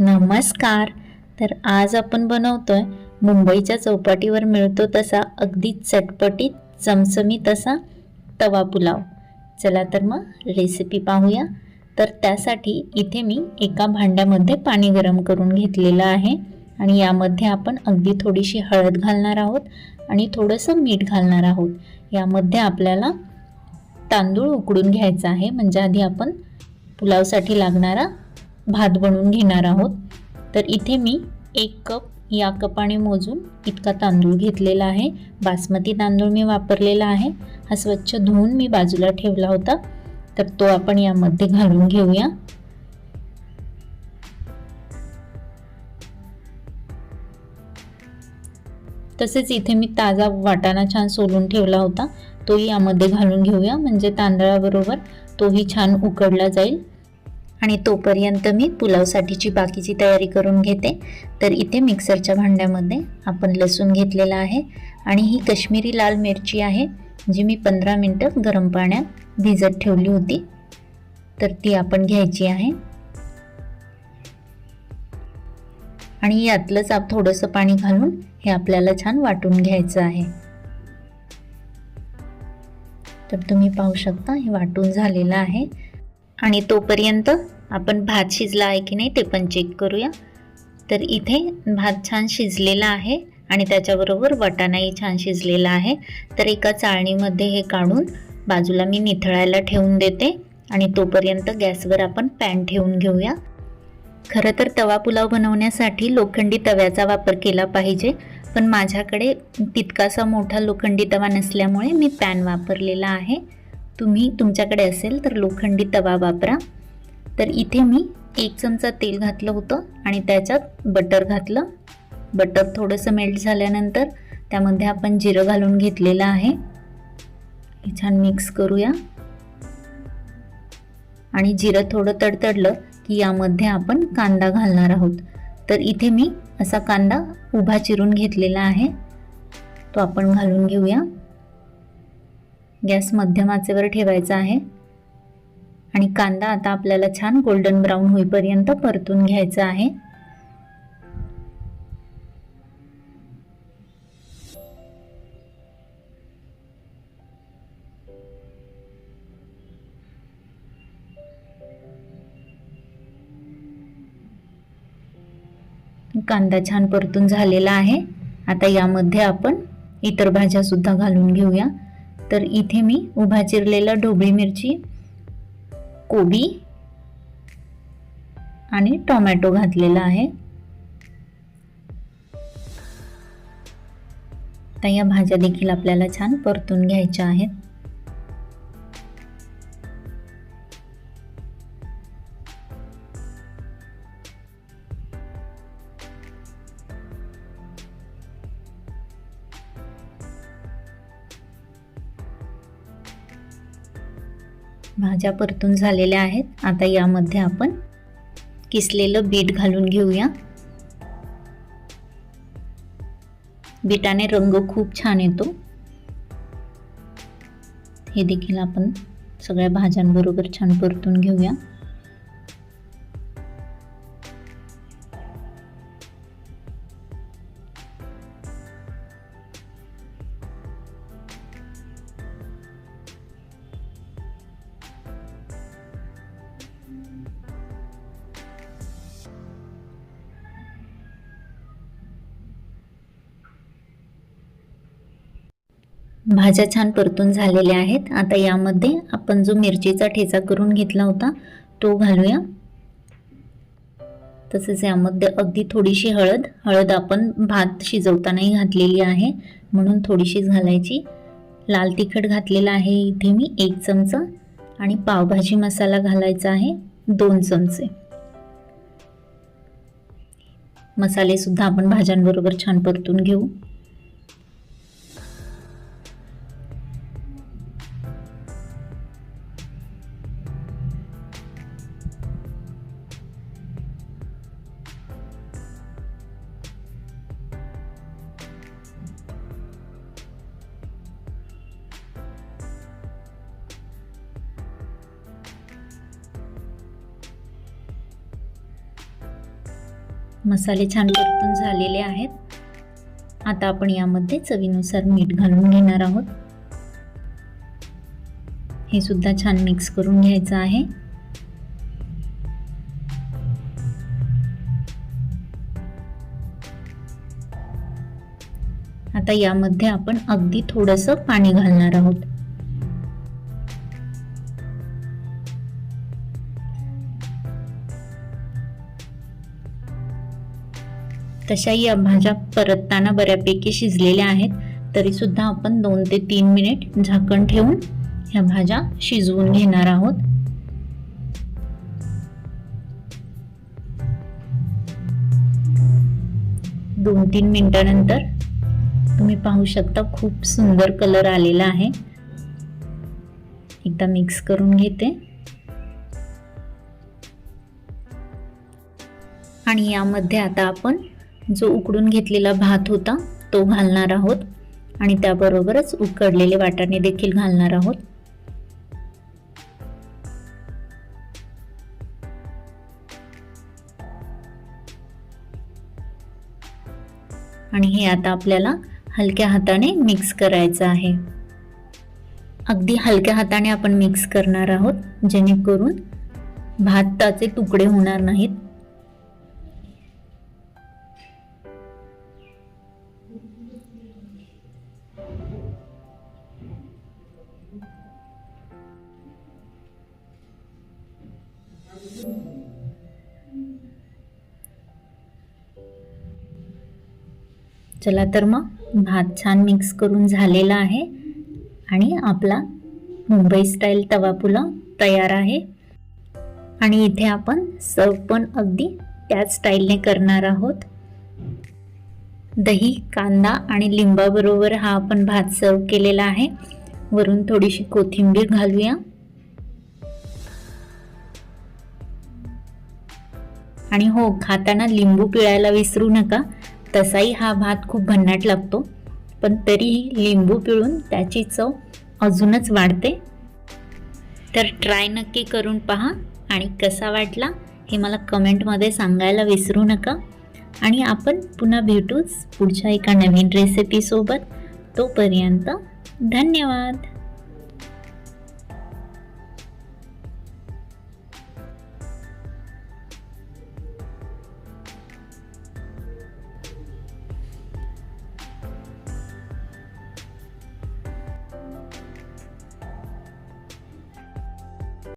नमस्कार. तर आज आपण बनवतोय मुंबईच्या चौपाटीवर मिळतो तसा अगदी चटपटीत चमचमीत असा तवा पुलाव. चला तर मग रेसिपी पाहूया. तर त्यासाठी इथे मी एका भांड्यामध्ये पाणी गरम करून घेतलेलं आहे आणि यामध्ये आपण अगदी थोडीशी हळद घालणार आहोत आणि थोडंसं मीठ घालणार आहोत. यामध्ये आपल्याला तांदूळ उकडून घ्यायचा आहे. म्हणजे आधी आपण पुलावसाठी लागणारा भात बनवून घेणार आहोत. तर इथे मी एक कप या कपाने मोजून इतका तांदूळ घेतलेला आहे. बासमती तांदूळ मी वापरलेला आहे. हा स्वच्छ धुवून मी बाजूला ठेवला होता. तर तो आपण यामध्ये घालून घेऊया. तसेच इथे मी ताजा वाटाणा छान सोलून ठेवला होता. तोही यामध्ये घालून घेऊया. म्हणजे तांदळाबरोबर तोही छान उकडला जाईल. आणि तोपर्यंत मी पुलावसाठीची बाकीची तयारी करून घेते. तर इथे मिक्सरच्या भांड्यामध्ये आपण लसूण घेतलेला आहे आणि ही कश्मीरी लाल मिरची आहे जी मी पंधरा मिनटं गरम पाण्यात भिजत ठेवली होती. तर ती आपण घ्यायची आहे. आणि यातलंच आप थोडंसं पाणी घालून हे आपल्याला छान वाटून घ्यायचं आहे. तर तुम्ही पाहू शकता हे वाटून झालेलं आहे. आणि तोपर्यंत आपण भात शिजला आहे की नाही ते पण चेक करूया. तर इथे भात छान शिजलेला आहे आणि त्याच्याबरोबर वाटाणाही छान शिजलेला आहे. तर एका चाळणीमध्ये हे काढून बाजूला मी निथळायला ठेवून देते आणि तोपर्यंत गॅसवर आपण पॅन ठेवून घेऊया. खरं तर तवा पुलाव बनवण्यासाठी लोखंडी तव्याचा वापर केला पाहिजे पण माझ्याकडे तितकासा मोठा लोखंडी तवा नसल्यामुळे मी पॅन वापरलेला आहे. तुम्ही तुमच्याकडे असेल तर लोखंडी तवा वापरा. तर इथे मी एक चमचा तेल घातलं होतं आणि त्याच्यात बटर घातलं. बटर थोडंसं मेल्ट झाल्यानंतर त्यामध्ये आपण जिरं घालून घेतलेलं आहे. हे छान मिक्स करूया. आणि जिरं थोडं तडतडलं की यामध्ये आपण कांदा घालणार आहोत. तर इथे मी असा कांदा उभा चिरून घेतलेला आहे. तो आपण घालून घेऊया. गॅस मध्यम आचेवर ठेवायचा आहे. आणि कांदा आता आपल्याला छान गोल्डन ब्राऊन होईपर्यंत परतून घ्यायचा आहे. कांदा छान परतून झालेला आहे. आता यामध्ये आपण इतर भाज्या सुद्धा घालून घेऊया. तर इथे मी उभा चिरलेला ढोबळी मिरची कोबी आणि टोमॅटो घातलेला आहे. तर या भाज्या देखील आपल्याला छान परतून घ्यायच्या आहेत. भाज्या परतून झालेल्या आहेत. आता यामध्ये आपण किसलेलं बीट घालून घेऊया. बीटाने रंग खूप छान येतो. हे देखील आपण सगळ्या भाज्यांबरोबर छान परतून घेऊया. भाज्या छान परतून झालेल्या आहेत. आता यामध्ये आपण जो मिरचीचा ठेचा करून घेतला होता तो घालूया. तसेच यामध्ये अगदी थोडीशी हळद हळद आपण भात शिजवतानाही घातलेली आहे म्हणून थोडीशीच घालायची. लाल तिखट घातलेला आहे इथे मी एक चमचा. आणि पावभाजी मसाला घालायचा आहे दोन चमचे. मसालेसुद्धा आपण भाज्यांबरोबर छान परतून घेऊ. मसाले छान परतून झालेले आहेत. आता आपण यामध्ये चवीनुसार मीठ घालून घेणार आहोत. हे सुद्धा छान मिक्स करून घ्यायचं आहे. आता यामध्ये आपण अगदी थोडंसं पाणी घालणार आहोत. तशाही या भाज्या परतताना बऱ्यापैकी शिजलेल्या आहेत. तरी सुद्धा आपण दोन ते तीन मिनिट झाकण ठेवून ह्या भाज्या शिजवून घेणार आहोत. दोन तीन मिनिटानंतर तुम्ही पाहू शकता खूप सुंदर कलर आलेला आहे. एकदा मिक्स करून घेते. आणि यामध्ये आता आपण जो उकडून घेतलेला भात होता तो घालणार आहोत. आणि त्याबरोबरच उकडलेले वाटाणे देखील घालणार आहोत. आणि हे आता आपल्याला हलक्या हाताने मिक्स करायचं आहे. अगदी हलक्या हाताने आपण मिक्स करणार आहोत जेणेकरून भाताचे तुकडे होणार नाहीत. चला तर मग भात छान मिक्स करून झालेला आहे आणि आपला मुंबई स्टाईल तवा पुलाव तयार आहे. आणि इथे आपण सर्व पण अगदी त्याच स्टाईलने करणार आहोत. दही कांदा आणि लिंबाबरोबर हा आपण भात सर्व केलेला आहे. वरून थोडीशी कोथिंबीर घालूया. आणि हो खाताना लिंबू पिळायला विसरू नका. तसाही हा भात खूप भन्नाट लागतो पण तरीही लिंबू पिळून त्याची चव अजूनच वाढते. तर ट्राय नक्की करून पहा आणि कसा वाटला हे मला कमेंटमध्ये सांगायला विसरू नका. आणि आपण पुन्हा भेटूच पुढच्या एका नवीन रेसिपीसोबत तोपर्यंत धन्यवाद!